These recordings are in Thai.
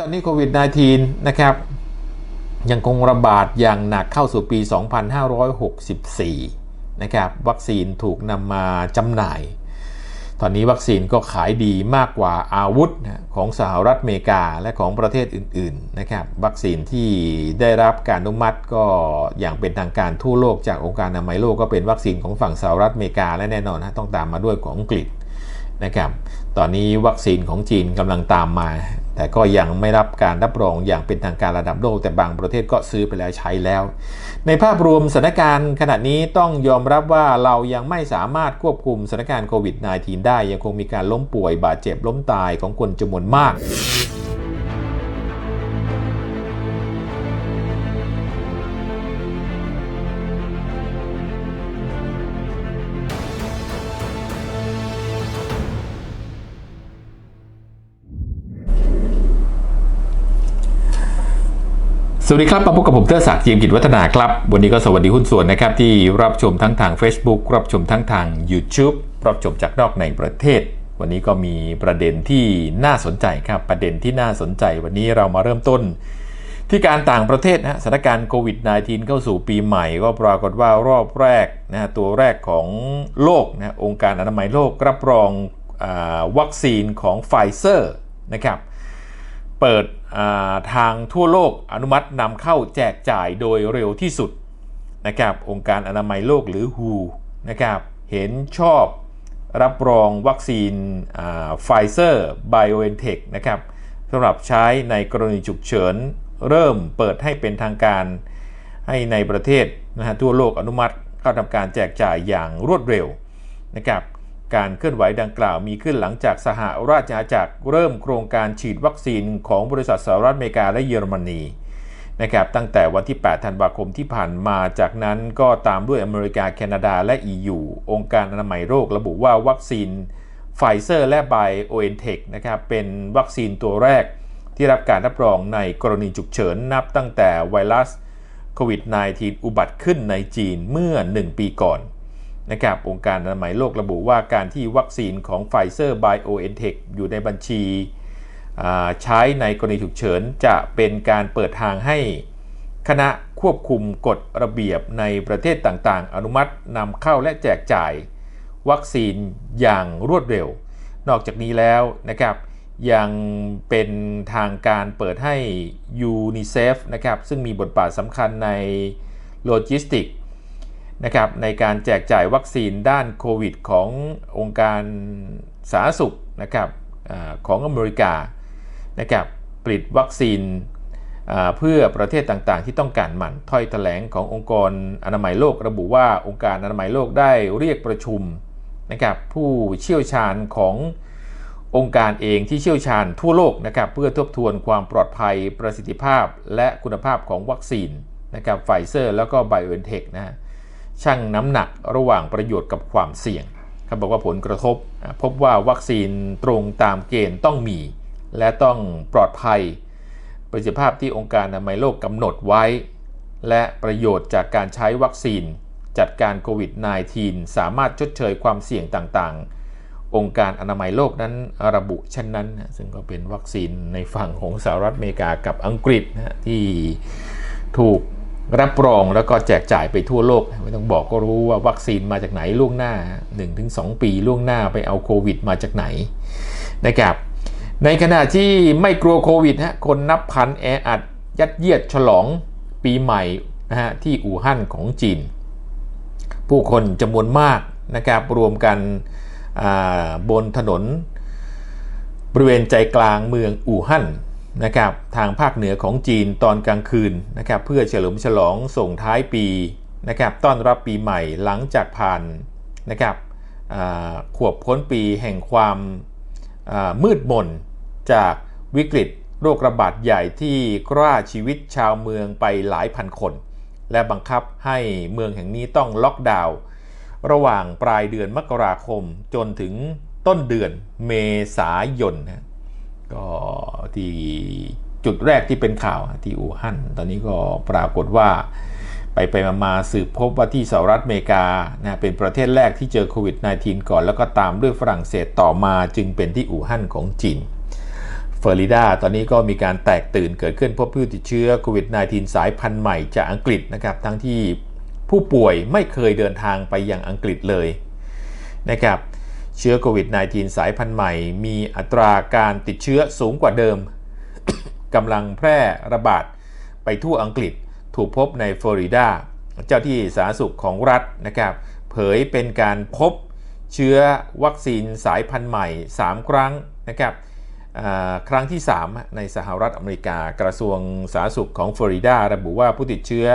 ตอนนี้โควิด -19 นะครับยังคงระบาดอย่างหนักเข้าสู่ปี 2564 นะครับ วัคซีนถูกนำมาจำหน่าย ตอนนี้วัคซีนก็ขายดีมากกว่าอาวุธของสหรัฐอเมริกาและของประเทศอื่นๆนะครับ วัคซีนที่ได้รับการอนุมัติก็อย่างเป็นทางการทั่วโลกจากองค์การอนามัยโลกก็เป็นวัคซีนของฝั่งสหรัฐอเมริกาและแน่นอนนะต้องตามมาด้วยของอังกฤษนะครับ ตอนนี้วัคซีนของจีนกำลังตามมา แต่ก็ยังไม่รับการรับรองอย่างเป็นทางการระดับโลก แต่บางประเทศก็ซื้อไปแล้วใช้แล้ว ในภาพรวมสถานการณ์ขณะนี้ต้องยอมรับว่าเรายังไม่สามารถควบคุมสถานการณ์โควิด -19 ได้ยังคงมีการล้มป่วยบาดเจ็บล้มตายของคนจำนวนมาก สวัสดีครับมาพบกับผมเตอร์ศักดิ์เจียมกิจวัฒนาครับ วันนี้ก็สวัสดีหุ้นส่วนนะครับ ที่รับชมทั้งทาง Facebook รับชมทั้งทาง YouTube รับชมจากนอกในประเทศ วันนี้ก็มีประเด็นที่น่าสนใจครับ ประเด็นที่น่าสนใจ วันนี้เรามาเริ่มต้น ที่การต่างประเทศนะสถานการณ์โควิด -19 เข้าสู่ปีใหม่ ก็ปรากฏว่ารอบแรกนะตัวแรกของโลกนะองค์การอนามัยโลกรับรองอวัคซีนของไฟเซอร์นะครับ เปิดาทางทั่วโลกอนุมัตินำเข้าแจกจ่ายโดยเร็วที่สุดนะครับองค์การอนามัยโลกหรือ WHO นะครับเห็นชอบรับรองวัคซีนไฟเซอร์ไบโอเอนเทคนะครับสำหรับใช้ในกรณีฉุกเฉิน เริ่มเปิดให้เป็นทางการให้ในประเทศนะฮะทั่วโลกอนุมัติเข้าทำการแจกจ่ายอย่างรวดเร็วนะครับ การเคลื่อนไหวดังกล่าวมีขึ้นหลังจากสหราชอาณาจักรเริ่มโครงการฉีดวัคซีนของบริษัทสหรัฐอเมริกาและเยอรมนีนะครับตั้งแต่วันที่ 8 ธันวาคมที่ผ่านมาจากนั้นก็ตามด้วยอเมริกาแคนาดาและ EU องค์การอนามัยโลกระบุว่าวัคซีนไฟเซอร์และไบโอเอนเทคนะครับเป็นวัคซีนตัวแรกที่รับการรับรองในกรณีฉุกเฉินนับตั้งแต่ไวรัสโควิด -19 อุบัติขึ้นในจีนเมื่อ 1 ปีก่อน นะครับองค์การอนามัยโลกระบุว่าการที่วัคซีนของไฟเซอร์ไบโอเอ็นเทคอยู่ในบัญชีใช้ในกรณีฉุกเฉิน จะเป็นการเปิดทางให้คณะควบคุมกฎระเบียบในประเทศต่างๆ อนุมัตินำเข้าและแจกจ่าย วัคซีนอย่างรวดเร็ว นอกจากนี้แล้วนะครับยังเป็นทางการเปิดให้ยูนิเซฟนะครับซึ่งมีบทบาทสำคัญในโลจิสติก นะครับในการแจกจ่ายวัคซีนด้านโควิดขององค์การสาธารณสุขนะครับอของอเมริกานะครับผลิตวัคซีนเพื่อประเทศต่างๆ ที่ต้องการมันถ้อยแถลงขององค์กรอนามัยโลกระบุว่าองค์การอนามัยโลกได้เรียกประชุมนะครับผู้เชี่ยวชาญขององค์การเองที่เชี่ยวชาญทั่วโลกนะครับเพื่อทบทวนความปลอดภัยประสิทธิภาพ และคุณภาพของวัคซีนนะครับไฟเซอร์แล้วก็ไบโอเอนเทคนะฮะ ชั่งน้ำหนักระหว่างประโยชน์กับความเสี่ยงเขาบอกว่าผลกระทบ พบว่าวัคซีนตรงตามเกณฑ์ต้องมี และต้องปลอดภัย ประสิทธิภาพที่องค์การอนามัยโลกกำหนดไว้ และประโยชน์จากการใช้วัคซีน จัดการโควิด -19 สามารถชดเชยความเสี่ยงต่างๆ องค์การอนามัยโลกนั้นระบุเช่นนั้น ซึ่งก็เป็นวัคซีนในฝั่งของสหรัฐอเมริกากับอังกฤษนะที่ถูก รับรองแล้วก็แจกจ่ายไปทั่วโลก ไม่ต้องบอกก็รู้ว่าวัคซีนมาจากไหนล่วงหน้า 1-2 ปีล่วงหน้าไปเอาโควิดมาจากไหนนะครับในขณะที่ไม่กลัวโควิดฮะคนนับพันแออัด ยัดเยียดฉลองปีใหม่นะฮะที่อู่ฮั่นของจีน ผู้คนจำนวนมากนะครับรวมกันบนถนน บริเวณใจกลางเมืองอู่ฮั่น นะครับทางภาคเหนือของจีนตอนกลางคืนนะครับเพื่อเฉลิมฉลองส่งท้ายปีนะครับต้อนรับปีใหม่หลังจากผ่านนะครับขวบพ้นปีแห่งความมืดมนจากวิกฤตโรคระบาดใหญ่ที่กล้าชีวิตชาวเมืองไปหลายพันคน และบังคับให้เมืองแห่งนี้ต้องล็อกดาวน์ระหว่างปลายเดือนมกราคมจนถึงต้นเดือนเมษายนนะ ก็ที่จุดแรกที่เป็นข่าวที่อู่ฮั่นตอนนี้ก็ปรากฏว่าไปไปมามาสืบพบว่าที่สหรัฐอเมริกานะเป็นประเทศแรกที่เจอโควิด -19 ก่อน แล้วก็ตามด้วยฝรั่งเศสต่อมาจึงเป็นที่อู่ฮั่นของจีนไฟฟลอริดาตอนนี้ก็มีการแตกตื่นเกิดขึ้นพบผู้ติดเชื้อโควิด -19 สายพันธุ์ใหม่จากอังกฤษนะครับทั้งที่ผู้ป่วยไม่เคยเดินทางไปยังอังกฤษเลยนะครับ เชื้อโควิด -19 สายพันธุ์ใหม่ มีอัตราการติดเชื้อสูงกว่าเดิม กำลังแพร่ระบาดไปทั่วอังกฤษถูกพบในฟลอริดา เจ้าที่สาธารณสุขของรัฐนะครับ เผยเป็นการพบเชื้อวัคซีนสายพันธุ์ใหม่ 3 ครั้งนะครับครั้งที่ 3 ในสหรัฐอเมริกากระทรวงสาธารณสุขของฟลอริดา ระบุว่าผู้ติดเชื้อ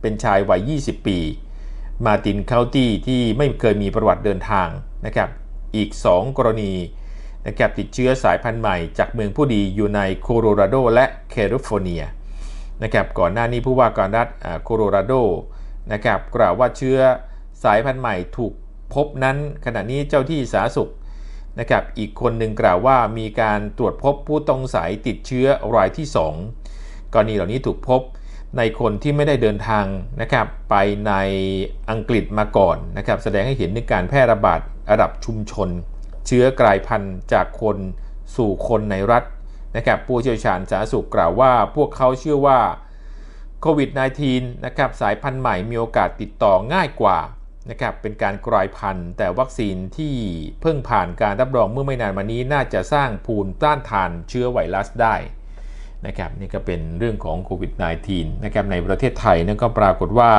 เป็นชายวัย 20 ปี มาตินเคาน์ตี้ที่ไม่เคยมีประวัติเดินทางนะครับ อีก 2 กรณีนะครับติดเชื้อสายพันธุ์ใหม่จากเมืองผู้ดีอยู่ในโคโลราโดและแคลิฟอร์เนียนะครับก่อนหน้านี้ผู้ว่าการรัฐโคโลราโดนะครับกล่าวว่าเชื้อสายพันธุ์ใหม่ถูกพบนั้นขณะนี้เจ้าที่สาธารณสุขนะครับอีกคนหนึ่งกล่าวว่ามีการตรวจพบผู้ต้องสายติดเชื้อรายที่ 2 กรณีเหล่านี้ถูกพบในคนที่ไม่ได้เดินทางนะครับไปในอังกฤษมาก่อนนะครับแสดงให้เห็นในการแพร่ระบาด ระดับชุมชน เชื้อกลายพันธุ์จากคนสู่คนในรัฐนะครับผู้เชี่ยวชาญสาธารณสุขกล่าวว่า พวกเขาเชื่อว่าโควิด -19 นะครับสายพันธุ์ใหม่มีโอกาสติดต่อง่ายกว่านะครับเป็นการกลายพันธุ์ แต่วัคซีนที่เพิ่งผ่านการรับรองเมื่อไม่นานมานี้น่าจะสร้างภูมิต้านทานเชื้อไวรัสได้นะครับนี่ก็เป็นเรื่องของโควิด -19 นะครับในประเทศไทยนั่นก็ปรากฏว่า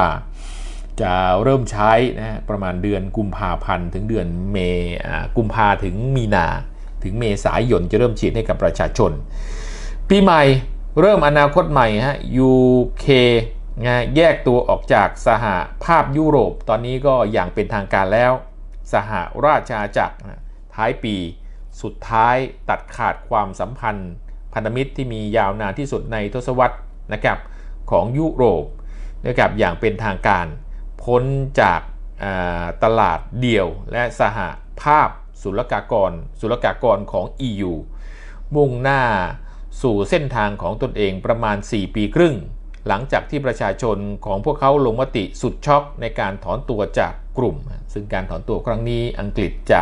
จะเริ่มใช้นะประมาณเดือนกุมภาพันธ์ถึงเดือนเมกุมภาถึงมีนาถึงเมษายนจะเริ่มฉีดให้กับประชาชน ปีใหม่เริ่มอนาคตใหม่ฮะ UK นะแยกตัวออกจากสหภาพยุโรป ตอนนี้ก็อย่างเป็นทางการแล้ว สหราชอาณาจักรท้ายปีสุดท้ายตัดขาดความสัมพันธ์ พันธมิตรที่มียาวนานที่สุดในทศวรรษนะครับของยุโรปนะครับอย่างเป็นทางการ พ้นจากตลาดเดี่ยวและสหภาพศุลกากรศุลกากรของ EU มุ่งหน้าสู่เส้นทางของตนเองประมาณ 4 ปีครึ่ง หลังจากที่ประชาชนของพวกเขาลงมติสุดช็อกในการถอนตัวจากกลุ่ม ซึ่งการถอนตัวครั้งนี้อังกฤษจะ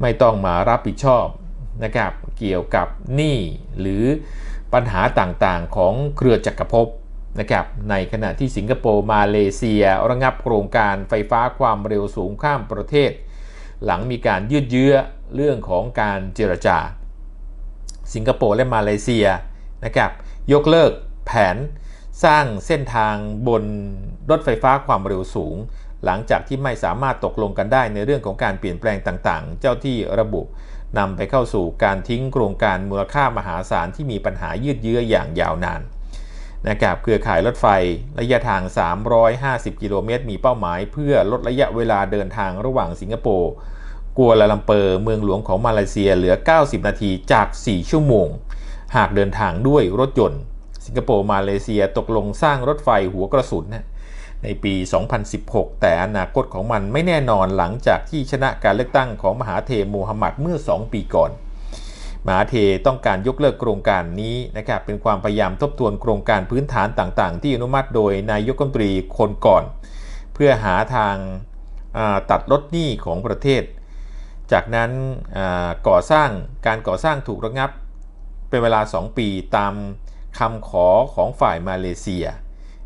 ไม่ต้องมารับผิดชอบนะครับเกี่ยวกับหนี้หรือปัญหาต่างๆของเครือจักรภพ นะครับในขณะที่สิงคโปร์มาเลเซีย ระงับโครงการไฟฟ้าความเร็วสูงข้ามประเทศ หลังมีการยืดเยื้อเรื่องของการเจรจา สิงคโปร์และมาเลเซียนะครับยกเลิกแผนสร้างเส้นทางบนรถไฟฟ้าความเร็วสูง หลังจากที่ไม่สามารถตกลงกันได้ในเรื่องของการเปลี่ยนแปลงต่างๆ เจ้าที่ระบุนำไปเข้าสู่การทิ้งโครงการมูลค่ามหาศาลที่มีปัญหายืดเยื้ออย่างยาวนาน นะครับเครือข่ายรถไฟระยะทาง 350 กิโลเมตร มีเป้าหมาย เพื่อลดระยะเวลาเดินทางระหว่างสิงคโปร์กัวลาลัมเปอร์เมืองหลวงของมาเลเซียเหลือ 90 นาทีจาก 4 ชั่วโมง หากเดินทางด้วยรถยนต์ สิงคโปร์มาเลเซียตกลงสร้างรถไฟหัวกระสุนในปี 2016 แต่อนาคตของมันไม่แน่นอนหลังจากที่ชนะการเลือกตั้งของมหาเทโมฮัมหมัดเมื่อ 2 ปีก่อน มหาเทต้องการยกเลิกโครงการนี้นะครับเป็นความพยายามทบทวนโครงการพื้นฐานต่างๆ ที่อนุมัติโดยนายกรัฐมนตรีคนก่อน เพื่อหาทางตัดลดหนี้ของประเทศ จากนั้นก่อสร้างการก่อสร้างถูกระงับเป็นเวลา 2 ปีตามคำขอของฝ่ายมาเลเซีย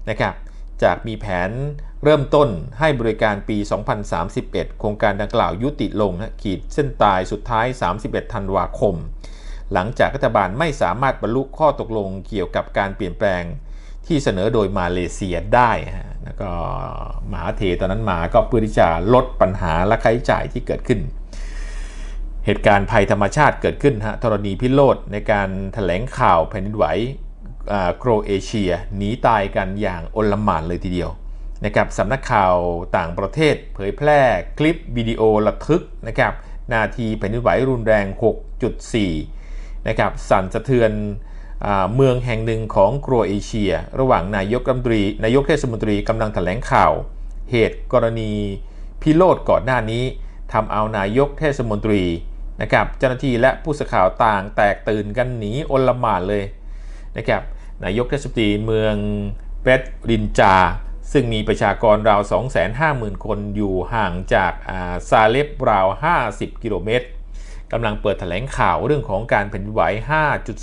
นะครับจากมีแผน เริ่มต้นให้บริการปี 2031 โครงการดังกล่าวยุติลงนะขีดเส้นตายสุดท้าย 31 ธันวาคม หลังจากรัฐบาลไม่สามารถบรรลุข้อตกลงเกี่ยวกับการเปลี่ยนแปลงที่เสนอโดยมาเลเซียได้แล้วก็หมาเทตอนนั้นมาก็เพื่อที่จะลดปัญหาและค่าใช้จ่ายที่เกิดขึ้น เหตุการณ์ภัยธรรมชาติเกิดขึ้นฮะธรณีพิโรธในการถแถลงข่าวแผ่นดินไหวโครเอเชียหนีตายกันอย่างอลหม่านเลยทีเดียว นะครับสำนักข่าวต่างประเทศเผยแพร่คลิปวิดีโอระทึกนะครับนาทีแผ่นดินไหวรุนแรง 6.4 นะครับสั่นสะเทือนเมืองแห่งหนึ่งของโครเอเชีย ระหว่างนายกรัฐมนตรีนายกเทศมนตรีกำลังแถลงข่าว เหตุกรณีพิโรธก่อนหน้านี้ทำเอานายกเทศมนตรีนะครับเจ้าหน้าที่และผู้สื่อข่าวต่างแตกตื่นกันหนีอลหมานเลยนะครับนายกเทศมนตรีเมืองเปตรินจา ซึ่งมีประชากรราว 250,000 คนอยู่ห่างจากาซาเลบราว 50 กิโลเมตรกำลังเปิดแถลงข่าวเรื่องของการแผ่นดินไหว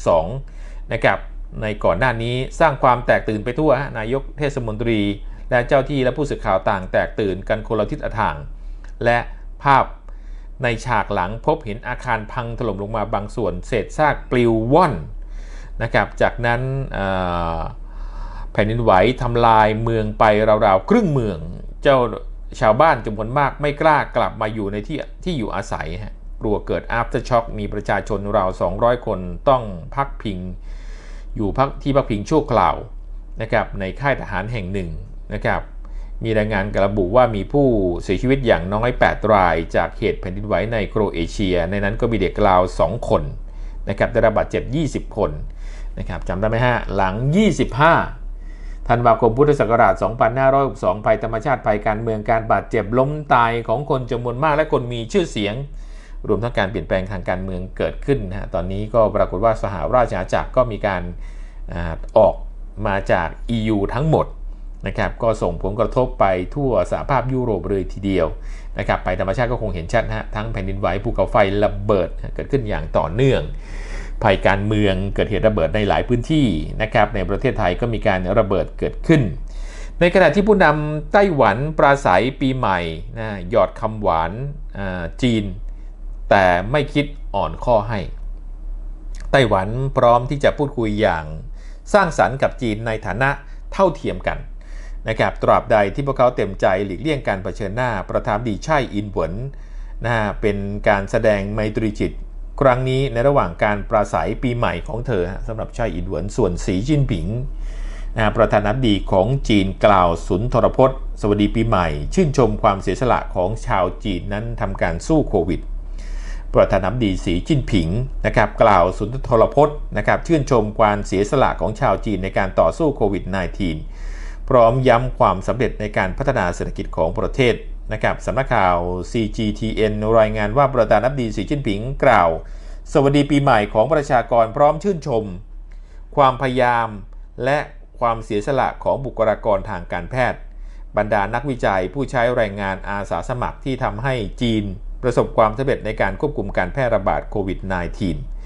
5.2 นะครับ ในก่อนหน้านี้สร้างความแตกตื่นไปทั่วนายกเทศมนตรี และเจ้าที่และผู้สื่อข่าวต่างแตกตื่นกันคนละทิศละทาง และภาพในฉากหลังพบเห็นอาคารพังถล่มลงมาบางส่วน เศษซากปลิวว่อนนะครับ จากนั้น แผ่นดินไหวทำลายเมืองไปราวๆครึ่งเมือง เจ้าชาวบ้านจำนวนมากไม่กล้ากลับมาอยู่ในที่ที่อยู่อาศัยฮะกลัวเกิด after shock มีประชาชนราว 200 คนต้องพักพิง อยู่พักที่พักพิงชั่วคราวนะครับในค่ายทหารแห่งหนึ่งนะครับมีรายงานกระบุว่ามีผู้เสียชีวิตอย่างน้อย 8 ราย จากเหตุแผ่นดินไหวในโครเอเชีย ในนั้นก็มีเด็กราว 2 คนนะครับได้รับบาดเจ็บ 20 คนนะครับจำได้ไหมฮะหลัง 25 ธันวาคมพุทธศักราช 2562ภัยธรรมชาติภัยการเมืองการบาดเจ็บล้มตายของคนจำนวนมากและคนมีชื่อเสียง รวมทั้งการเปลี่ยนแปลงทางการเมืองเกิดขึ้นนะฮะตอนนี้ก็ปรากฏว่าสหราชอาณาจักรก็มีการอออกมาจาก EU ทั้งหมดนะครับก็ส่งผลกระทบไปทั่วสหภาพยุโรปเลยทีเดียวนะครับไปธรรมชาติก็คงเห็นชัดนะฮะทั้งแผ่นดินไหวภูเขาไฟระเบิดเกิดขึ้นอย่างต่อเนื่อง ภัยการเมืองเกิดเหตุระเบิดในหลายพื้นที่นะครับในประเทศไทยก็มีการระเบิดเกิดขึ้น ในขณะที่ผู้นำไต้หวันปราศัยปีใหม่นะหยอดคำหวานจีน แต่ไม่คิดอ่อนข้อให้ ไต้หวันพร้อมที่จะพูดคุยอย่างสร้างสรรค์กับจีนในฐานะเท่าเทียมกันนะครับตราบใดที่พวกเขาเต็มใจหลีกเลี่ยงการเผชิญหน้าประธานดีใช่อินหวนนะเป็นการแสดงไมตรีจิต ครั้งนี้ในระหว่างการปราศัยปีใหม่ของเธอสำหรับไช่อินหวนส่วนสีจิ้นผิงนะประธานาธิบดีของจีนกล่าวสุนทรพจน์ สวัสดีปีใหม่ ชื่นชมความเสียสละของชาวจีนนั้นทำการสู้โควิด ประธานาธิบดีสีจิ้นผิงนะครับกล่าวสุนทรพจน์นะครับชื่นชมความเสียสละของชาวจีนในการต่อสู้โควิด -19 พร้อมย้ำความสำเร็จในการพัฒนาเศรษฐกิจของประเทศ นะครับสำนักข่าว CGTN รายงานว่าประธานาธิบดีสีจิ้นผิงกล่าว สวัสดีปีใหม่ของประชากรพร้อมชื่นชม ความพยายามและความเสียสละของบุคลากรทางการแพทย์ บรรดานักวิจัยผู้ใช้แรงงานอาสาสมัครที่ทำให้จีนประสบความสำเร็จในการควบคุมการแพร่ระบาดโควิด -19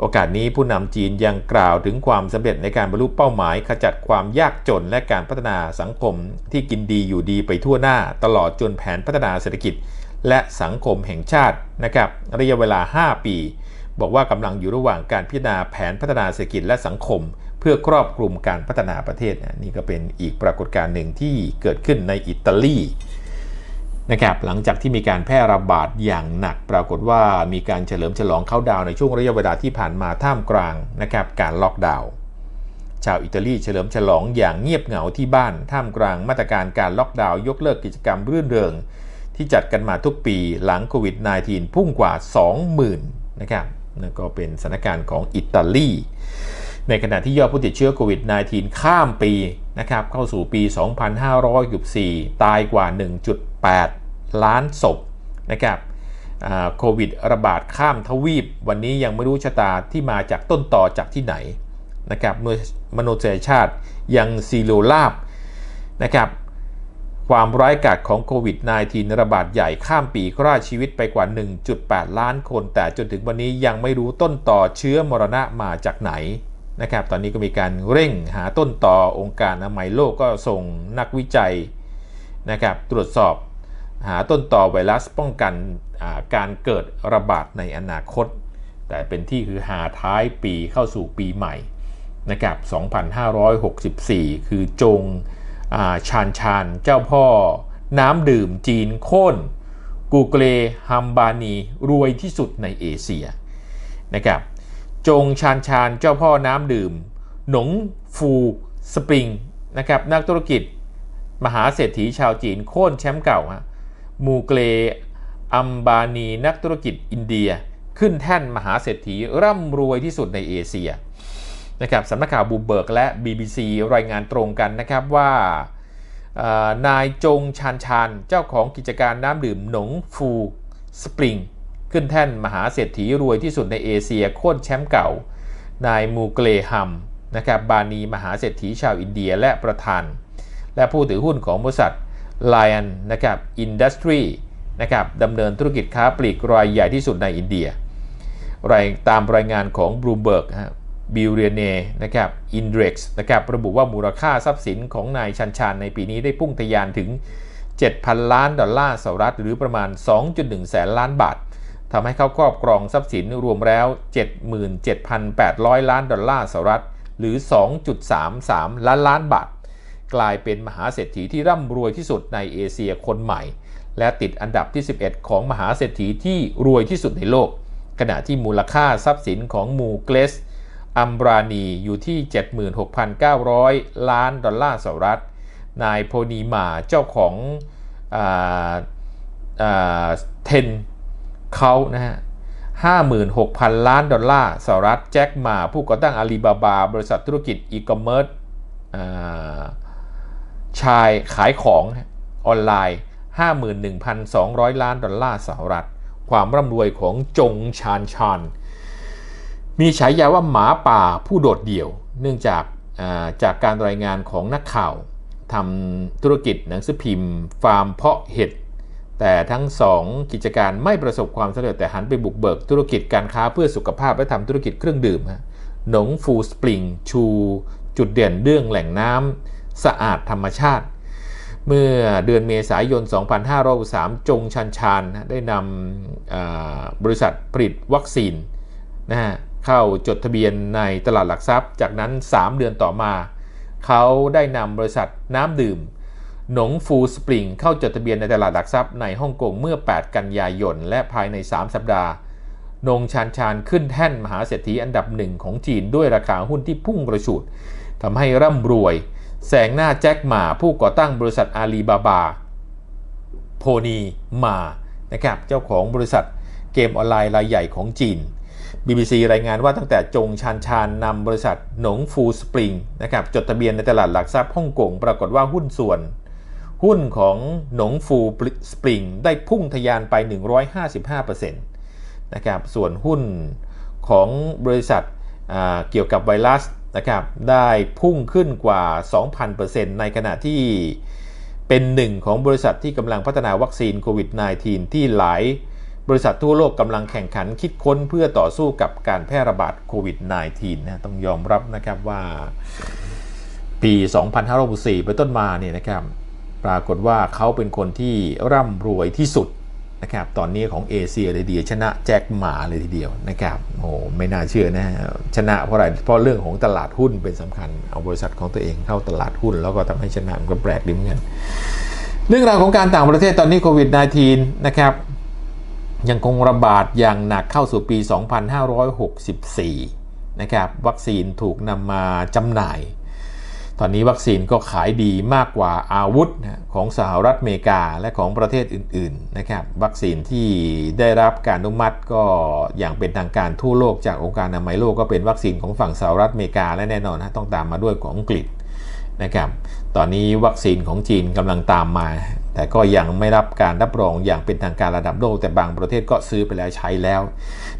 โอกาสนี้ผู้นำจีนยังกล่าวถึงความสำเร็จในการบรรลุเป้าหมาย ขจัดความยากจนและการพัฒนาสังคมที่กินดีอยู่ดีไปทั่วหน้า ตลอดจนแผนพัฒนาเศรษฐกิจ และสังคมแห่งชาตินะครับระยะเวลา 5 ปี บอกว่ากำลังอยู่ระหว่างการพิจารณาแผนพัฒนาเศรษฐกิจและสังคม เพื่อครอบคลุมการพัฒนาประเทศนี่ก็เป็นอีกปรากฏการณ์หนึ่งที่เกิดขึ้นในอิตาลี นะครับหลังจากที่มีการแพร่ระบาดอย่างหนัก ปรากฏว่ามีการเฉลิมฉลองเข้าดาวในช่วงระยะเวลาที่ผ่านมาท่ามกลางนะครับการล็อกดาวน์ชาวอิตาลีเฉลิมฉลองอย่างเงียบเหงาที่บ้าน ท่ามกลางมาตรการการล็อกดาวน์ยกเลิกกิจกรรมรื่นเริง ที่จัดกันมาทุกปีหลังโควิด -19 พุ่งกว่า 20,000นะครับนั่นก็เป็นสถานการณ์ของอิตาลีในขณะที่ยอดผู้ติดเชื้อโควิด -19 ข้ามปีนะครับเข้าสู่ปี 2564 ตายกว่า 1.8 ล้านศพนะครับโควิดระบาดข้ามทวีป วันนี้ยังไม่รู้ชะตาที่มาจากต้นต่อจากที่ไหนนะครับเมื่อมนุษยชาติยังซีโรลาบนะครับความร้ายกาจของโควิด -19 ระบาดใหญ่ข้ามปีฆ่าชีวิตไปกว่า 1.8 ล้านคน แต่จนถึงวันนี้ยังไม่รู้ต้นต่อเชื้อมรณะมาจากไหนนะครับ ตอนนี้ก็มีการเร่งหาต้นต่อองค์การอนามัยโลกก็ส่งนักวิจัยนะครับตรวจสอบ หาต้นต่อไวรัสป้องกันการเกิดระบาดในอนาคต แต่เป็นที่คือหาท้ายปีเข้าสู่ปีใหม่นะครับ 2564 คือจงชานชานเจ้าพ่อ น้ำดื่มจีนโค่นกูเกลฮัมบานีรวยที่สุดในเอเชียนะครับ จงชานชานเจ้าพ่อน้ำดื่ม หนงฟูสปริงนะครับนักธุรกิจ มหาเศรษฐีชาวจีนโค่นแชมป์เก่าฮะ มูเกลอัมบานีนักธุรกิจอินเดีย ขึ้นแท่นมหาเศรษฐีร่ำรวยที่สุดในเอเชียนะครับสำนักข่าวบูเบิร์กและ BBC รายงานตรงกันนะครับว่านายจงชานชานเจ้าของกิจการน้ำดื่มหนงฟูสปริง ขึ้นแท่นมหาเศรษฐีรวยที่สุดในเอเชียโค่นแชมป์เก่า นายมูเกลฮัมนะครับบานีมหาเศรษฐีชาวอินเดียและประธาน และผู้ถือหุ้นของบริษัท Lion นะครับอินดัสทรีนะครับดำเนินธุรกิจค้าปลีกรายใหญ่ที่สุดในอินเดีย รายตามรายงานของ Bloomberg ฮะบิลเรียเนนะครับอินเด็กซ์นะครับระบุว่ามูลค่าทรัพย์สินของนายชันชานในปีนี้ได้พุ่งทะยานถึง 7,000 ล้านดอลลาร์สหรัฐหรือประมาณ 2.1 แสนล้านบาททำให้เขาครอบครองทรัพย์สินรวมแล้ว 77,800 ล้านดอลลาร์สหรัฐหรือ 2.33 ล้านล้านบาท กลายเป็นมหาเศรษฐีที่ร่ำรวยที่สุดในเอเชียคนใหม่ และติดอันดับที่ 11 ของมหาเศรษฐีที่รวยที่สุดในโลก ขณะที่มูลค่าทรัพย์สินของมูเกลสอัมบรานีอยู่ที่ 76,900 ล้านดอลลาร์สหรัฐ นายโพนีมาเจ้าของเทนเขานะฮะ56,000 ล้านดอลลาร์สหรัฐแจ็คมาผู้ก่อตั้งอาลีบาบา บริษัทธุรกิจอีคอมเมิร์ซ ชายขายของออนไลน์ 51,200 ล้านดอลลาร์สหรัฐ ความร่ำรวยของจงชานชานมีฉายาว่าหมาป่าผู้โดดเดี่ยว เนื่องจากาจากการรายงานของนักข่าวทำธุรกิจหนังสือพิมพ์ ฟาร์มเพาะเห็ดแต่ทั้งสองกิจการไม่ประสบความสำเร็จแต่หันไปบุกเบิกธุรกิจการค้าเพื่อสุขภาพและทำธุรกิจเครื่องดื่มหนงฟูสปริงชูจุดเด่นเรื่องแหล่งน้ำ สะอาดธรรมชาติ เมื่อเดือนเมษายน 2503จงชันชานได้นำบริษัทผลิตวัคซีนนะฮะเข้าจดทะเบียนในตลาดหลักทรัพย์ จากนั้น 3 เดือนต่อมา เขาได้นำบริษัทน้ำดื่มหนงฟูสปริงเข้าจดทะเบียนในตลาดหลักทรัพย์ในฮ่องกงเมื่อ 8 กันยายน และภายใน 3 สัปดาห์ นงชานชานขึ้นแท่นมหาเศรษฐีอันดับหนึ่งของจีนด้วยราคาหุ้นที่พุ่งกระฉูดทำให้ร่ำรวย แสงหน้าแจ็คหมาผู้ก่อตั้งบริษัทอาลีบาบา โพนีมานะครับเจ้าของบริษัทเกมออนไลน์รายใหญ่ของจีน BBC รายงานว่าตั้งแต่จงชานชานนำบริษัทหนงฟูสปริงนะครับจดทะเบียนในตลาดหลักทรัพย์ฮ่องกงปรากฏว่าหุ้นส่วน หุ้นของหนงฟูสปริงได้พุ่งทะยานไป 155%นะครับส่วนหุ้นของบริษัทเกี่ยวกับไวรัส นะครับได้พุ่งขึ้นกว่า 2,000%ในขณะที่เป็นหนึ่งของบริษัทที่กำลังพัฒนาวัคซีนโควิด -19 ที่หลายบริษัททั่วโลกกำลังแข่งขันคิดค้นเพื่อต่อสู้กับการแพร่ระบาดโควิด -19 นะต้องยอมรับนะครับว่าปี 2564ไปต้นมาเนี่ยนะครับ ปรากฏว่าเขาเป็นคนที่ร่ำรวยที่สุด นะครับตอนนี้ของเอเชียเลยเดียวชนะแจ็คหมาเลยทีเดียวนะครับโอ้ไม่น่าเชื่อนะชนะเพราะอะไรเพราะเรื่องของตลาดหุ้นเป็นสำคัญเอาบริษัทของตัวเองเข้าตลาดหุ้น แล้วก็ทำให้ชนะมันก็แปลกดีเหมือนกันเรื่องราวของการต่างประเทศตอนนี้โควิด -19 นะครับยังคงระบาดอย่างหนักเข้าสู่ปี 2564 นะครับวัคซีนถูกนำมาจำหน่าย ตอนนี้วัคซีนก็ขายดีมากกว่าอาวุธของสหรัฐอเมริกาและของประเทศอื่นๆนะครับวัคซีนที่ได้รับการอนุมัติก็อย่างเป็นทางการทั่วโลกจากองค์การอนามัยโลกก็เป็นวัคซีนของฝั่งสหรัฐอเมริกาและแน่นอนนะต้องตามมาด้วยของอังกฤษนะครับตอนนี้วัคซีนของจีนกำลังตามมา แต่ก็ยังไม่รับการรับรองอย่างเป็นทางการระดับโลก แต่บางประเทศก็ซื้อไปแล้วใช้แล้ว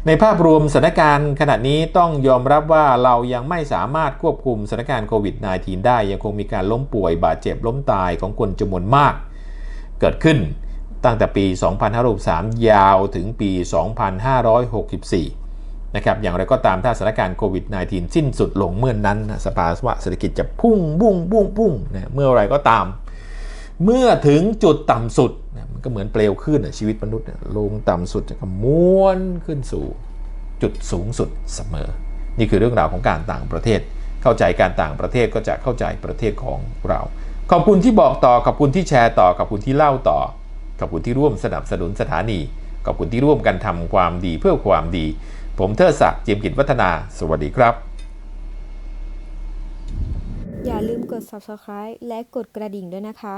ในภาพรวมสถานการณ์ขณะนี้ต้องยอมรับว่าเรายังไม่สามารถควบคุมสถานการณ์โควิด -19 ได้ยังคงมีการล้มป่วยบาดเจ็บล้มตายของคนจำนวนมาก เกิดขึ้นตั้งแต่ปี 2563 ยาวถึงปี 2564นะครับอย่างไรก็ตามถ้าสถานการณ์โควิด -19 สิ้นสุดลงเมื่อนนั้น สภาวะเศรษฐกิจจะพุ่งบุ้งบุ้งบุ้งนะเมื่อไรก็ตาม เมื่อถึงจุดต่ำสุดมันก็เหมือนเปลวขึ้นชีวิตมนุษย์ลงต่ำสุดจะก็ม้วนขึ้นสู่จุดสูงสุดเสมอ นี่คือเรื่องราวของการต่างประเทศ เข้าใจการต่างประเทศก็จะเข้าใจประเทศของเรา ขอบคุณที่บอกต่อ ขอบคุณที่แชร์ต่อ ขอบคุณที่เล่าต่อ ขอบคุณที่ร่วมสนับสนุนสถานี ขอบคุณที่ร่วมกันทำความดีเพื่อความดี ผมเทิดศักดิ์เจียมกิจวัฒนา สวัสดีครับ อย่าลืมกด subscribe และกดกระดิ่งด้วยนะคะ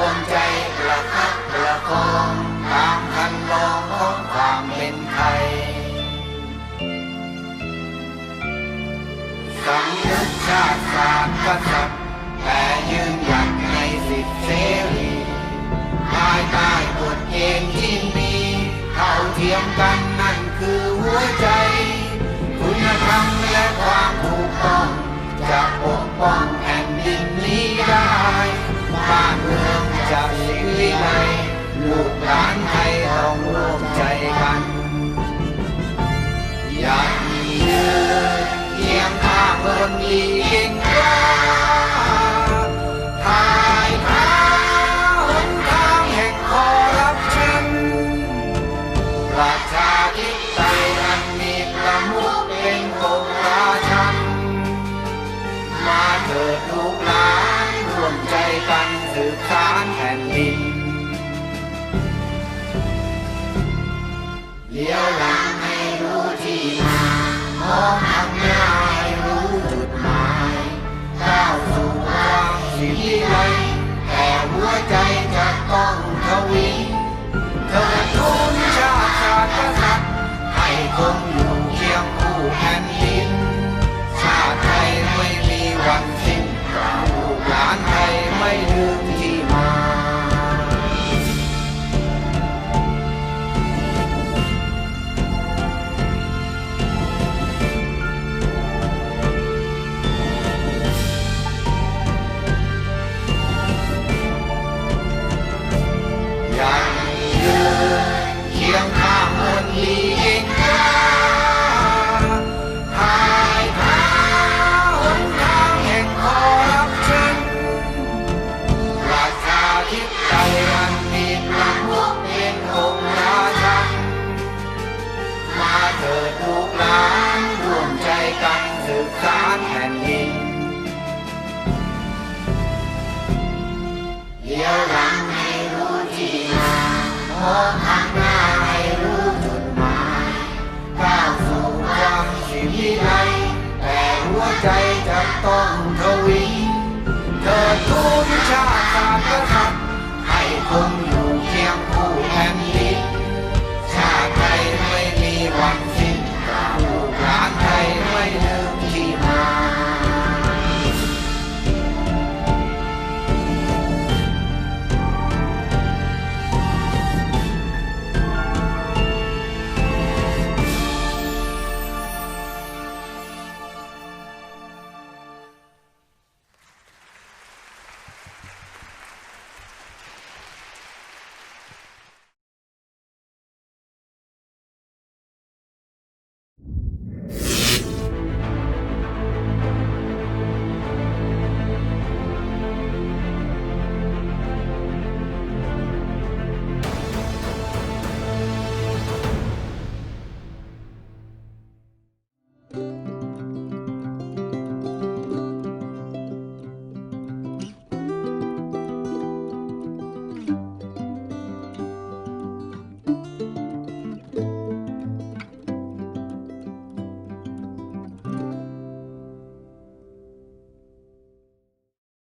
วมใจประคับประคองตามคันลองของความเป็นไทยสำนึกชาติศาสตร์กษัตริย์แต่ยืนหยัดในสิทธิเสรีภายใต้กฎเกณฑ์ที่มีเท่าเทียมกันนั่นคือหัวใจ คุณธรรมและความถูกต้องจะปกป้องแผ่นดินนี้ได้บ้านเมือง จะสิวิไลลูกหลานไทยต้องร่วมใจกันอย่ายืนเคียงข้างคนดีเก่งกว้า ข้างหน้าให้รู้จุดหมายก้าวสู่ความสิวิไลแต่หัวใจ